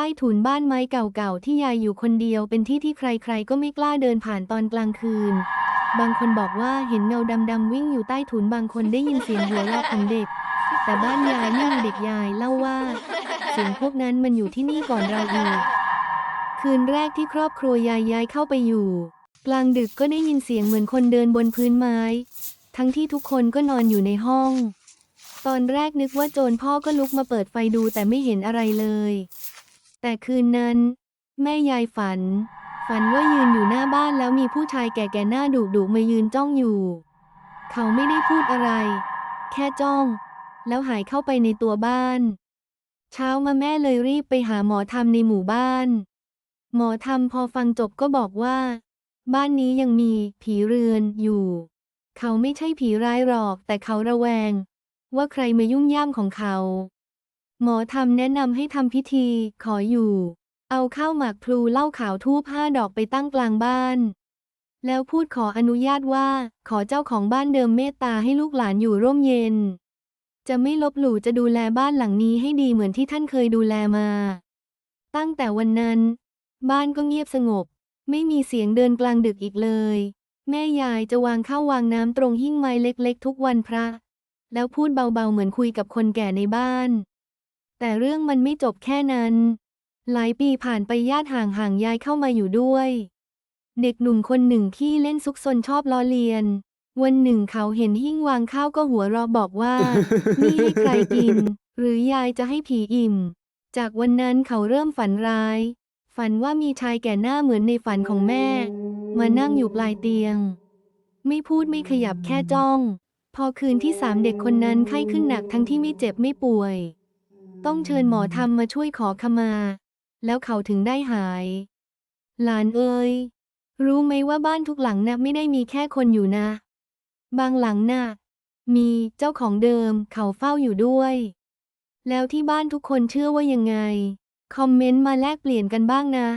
ใต้ถุนบ้านไม้เก่าๆ ที่ยายอยู่คนเดียวเป็นที่ที่ใครๆ ก็ไม่กล้าเดินผ่านตอนกลางคืน บางคนบอกว่าเห็นเงาดำๆวิ่งอยู่ใต้ถุนบางคนได้ยินเสียงหัวเราะของเด็ก แต่บ้านยายไม่มีเด็กยายเล่าว่าเสียงพวกนั้นมันอยู่ที่นี่ก่อนเราอีกคืนแรกที่ครอบครัวยายย้ายเข้าไปอยู่ กลางดึกก็ได้ยินเสียงเหมือนคนเดินบนพื้นไม้ ทั้งที่ทุกคนก็นอนอยู่ในห้อง ตอนแรกนึกว่าโจรพ่อก็ลุกมาเปิดไฟดูแต่ไม่เห็นอะไรเลย แต่คืนนั้น แม่ยายฝัน ฝันว่ายืนอยู่หน้าบ้านแล้วมีผู้ชายแก่ๆหน้าดุดุมายืนจ้องอยู่ เขาไม่ได้พูดอะไร แค่จ้อง แล้วหายเข้าไปในตัวบ้าน เช้ามาแม่เลยรีบไปหาหมอธรรมในหมู่บ้าน หมอธรรมพอฟังจบก็บอกว่า บ้านนี้ยังมีผีเรือนอยู่ เขาไม่ใช่ผีร้ายหรอกแต่เขาระแวง ว่าใครมายุ่งย่ามของเขา หมอธรรมแนะนำให้ทำพิธี ขออยู่ เอาข้าวหมากพลูเหล้าขาวทูบห้าดอกไปตั้งกลางบ้าน แล้วพูดขออนุญาตว่า ขอเจ้าของบ้านเดิมเมตตาให้ลูกหลานอยู่ร่มเย็น จะไม่ลบหลู่จะดูแลบ้านหลังนี้ให้ดีเหมือนที่ท่านเคยดูแลมา ตั้งแต่วันนั้น บ้านก็เงียบสงบ ไม่มีเสียงเดินกลางดึกอีกเลย แม่ยายจะวางข้าววางน้ำตรงหิ้งไม้เล็ก ๆ ทุกวันพระ แล้วพูดเบาๆเหมือนคุยกับคนแก่ในบ้าน แต่เรื่องมันไม่จบแค่นั้น หลายปีผ่านไปญาติห่างๆยายเข้ามาอยู่ด้วย เด็กหนุ่มคนหนึ่งที่เล่นซุกซนชอบล้อเลียน วันหนึ่งเขาเห็นหิ้งวางข้าวก็หัวเราะบอกว่า นี่ให้ใครกิน หรือยายจะให้ผีอิ่ม จากวันนั้นเขาเริ่มฝันร้าย ฝันว่ามีชายแก่หน้าเหมือนในฝันของแม่ มานั่งอยู่ปลายเตียง ไม่พูดไม่ขยับแค่จ้อง พอคืนที่สามเด็กคนนั้นไข้ขึ้นหนักทั้งที่ไม่เจ็บไม่ป่วย ต้องเชิญหมอธรรมมาช่วยขอขมา แล้วเขาถึงได้หาย หลานเอ้ย รู้ไหมว่าบ้านทุกหลังนะไม่ได้มีแค่คนอยู่นะ บางหลังน่ะมีเจ้าของเดิมเขาเฝ้าอยู่ด้วย แล้วที่บ้านทุกคนเชื่อว่ายังไง คอมเมนต์มาแลกเปลี่ยนกันบ้างนะ